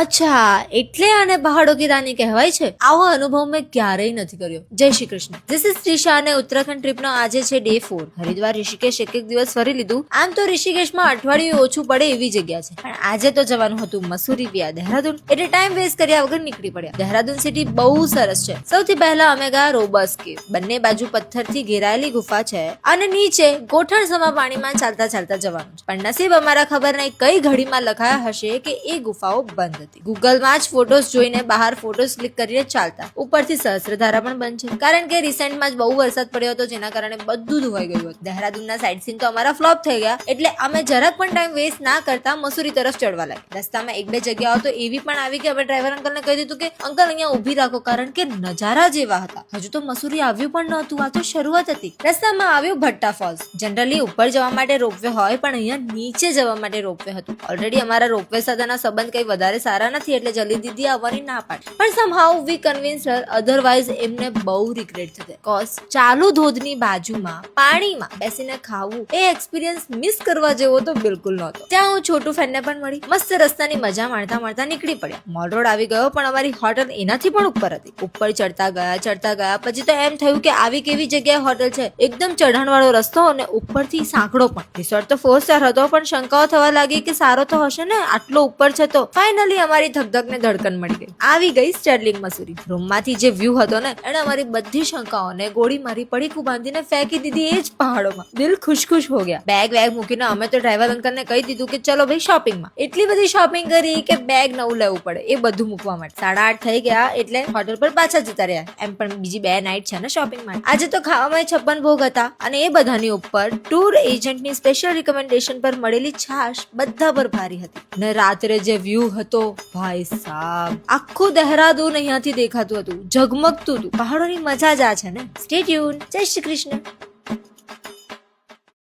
અચ્છા, એટલે આને પહાડો કી રાની કહેવાય છે? આવો અનુભવ મેં ક્યારેય નથી કર્યો. જય શ્રી કૃષ્ણ. ધીસ ઇઝ ત્રિષા અને ઉત્તરાખંડ ટ્રીપનો આજે છે ડે ફોર હરિદ્વાર, ઋષિકેશ એક એક દિવસ ફરી લીધું. આમ તો ઋષિકેશમાં અઠવાડિયું ઓછું પડે એવી જગ્યા છે. પણ આજે તો જવાનું હતું મસૂરી વ્યા દહેરાદૂન. એટલે ટાઈમ વેસ્ટ કર્યા વગર નીકળી પડ્યા. દહેરાદૂન સિટી બહુ સરસ છે. સૌથી પહેલા અમે ગયા રોબસ કે બંને બાજુ પથ્થરથી ઘેરાયેલી ગુફા છે અને નીચે ગોઠણ સમા પાણીમાં ચાલતા ચાલતા જવાનું પણ નસીબ અમારા ખબર નહીં કઈ ઘડીમાં લખાયા હશે કે એ ગુફાઓ બંધ હતી. ગૂગલમાં જ ફોટોસ જોઈને બહાર ફોટોસ ક્લિક કરીને ચાલતા. ઉપરથી સહસ્ત્રધારા પણ બંધ છે. કારણ કે રિસેન્ટમાં જ બહુ વરસાદ પડ્યો હતો, જેના કારણે બધું ધોવાઈ ગયું હતું. દહેરાદૂનના સાઇડ સીન તો અમારા ફ્લોપ થઈ ગયા. એટલે અમે જરાક પણ ટાઈમ વેસ્ટ ના કરતા મસૂરી તરફ ચડવા લાગ્યા. રસ્તામાં એક બે જગ્યાઓ તો એવી પણ આવી કે અમે ડ્રાઈવર અંકલને કહી દીધું કે અંકલ અહીંયા ઊભી રાખો. કારણ કે નજારા જેવા હતા. હજુ તો મસૂરી આવ્યું પણ નહોતું. આ તો શરૂઆત હતી. રસ્તામાં આવ્યું ભટ્ટા ફોલ્સ જનરલી ઉપર જવા માટે રોપવે હોય, પણ અહીંયા નીચે જવા માટે રોપવે હતું. ઓલરેડી અમારા રોપવે સાથેના સંબંધ કઈ વધારે સારા નથી એટલે જલ્દી દીદી આવવાની ના પાડી. પણ સમહાઉ વી કન્વિન્સ હર અધરવાઇઝ એમને બહુ રિગ્રેટ થશે. કોઝ ચાલુ ધોધની બાજુમાં, પાણીમાં બેસીને ખાવું એ એક્સપિરિયન્સ મિસ કરવા જેવો તો બિલકુલ નહોતો. ત્યાં હું છોટું ફ્રેન્ડને પણ મળી. મસ્ત રસ્તાની મજા માણતા માણતા નીકળી પડ્યા. મોલ રોડ આવી ગયો, પણ અમારી હોટલ એનાથી પણ ઉપર હતી. ઉપર ચડતા ગયા ચડતા ગયા, પછી તો એમ થયું કે આવી કેવી જગ્યાએ હોટલ છે? એકદમ ચઢાણ વાળો રસ્તો અને ઉપરથી સાંકડો પણ. રિસોર્ટ તો ફોર સ્ટાર હતો, પણ શંકાઓ થવા લાગી કે સારો તો હશે ને? આટલો ઉપર છે તો. ફાઇનલી અમારી ધકધકને ધડકન મળી ગઈ. આવી ગઈ સ્ટર્લિંગ મસૂરી. રૂમમાંથી જે વ્યૂ હતો ને, એણે અમારી બધી શંકાઓને ગોળી મારી, પડીકું બાંધીને ફેંકી દીધી એ જ પહાડોમાં. દિલ ખુશ ખુશ હો ગયા. બેગ વેગ મૂકીને અમે તો ડ્રાઈવર અંકલને કહી દીધું કે ચલો ભાઈ શોપિંગમાં એટલી બધી શોપિંગ કરી કે બેગ નવું લેવું પડે, એ બધું મૂકવા માટે. સાડા આઠ થઈ ગયા એટલે હોટલ પર પાછા જતા રહ્યા. એમ પણ બીજી બે નાઇટ છે ને શોપિંગ માટે. આજે તો ખાવામાં છપ્પન ભોગ હતા અને એ બધાની ઉપર ટૂર એજન્ટની સ્પેશિયલ રિકમેન્ડેશન પર મળેલી છાશ બધા પર ભારી હતી. ને રાત્રે જે વ્યૂ હતો ભાઈ સાબ. આખું દહેરાદૂન અહીંયાથી દેખાતું હતું. ઝગમગતું હતું. પહાડોની મજા જ આ છે ને? સ્ટે ટ્યુન જય શ્રી કૃષ્ણ.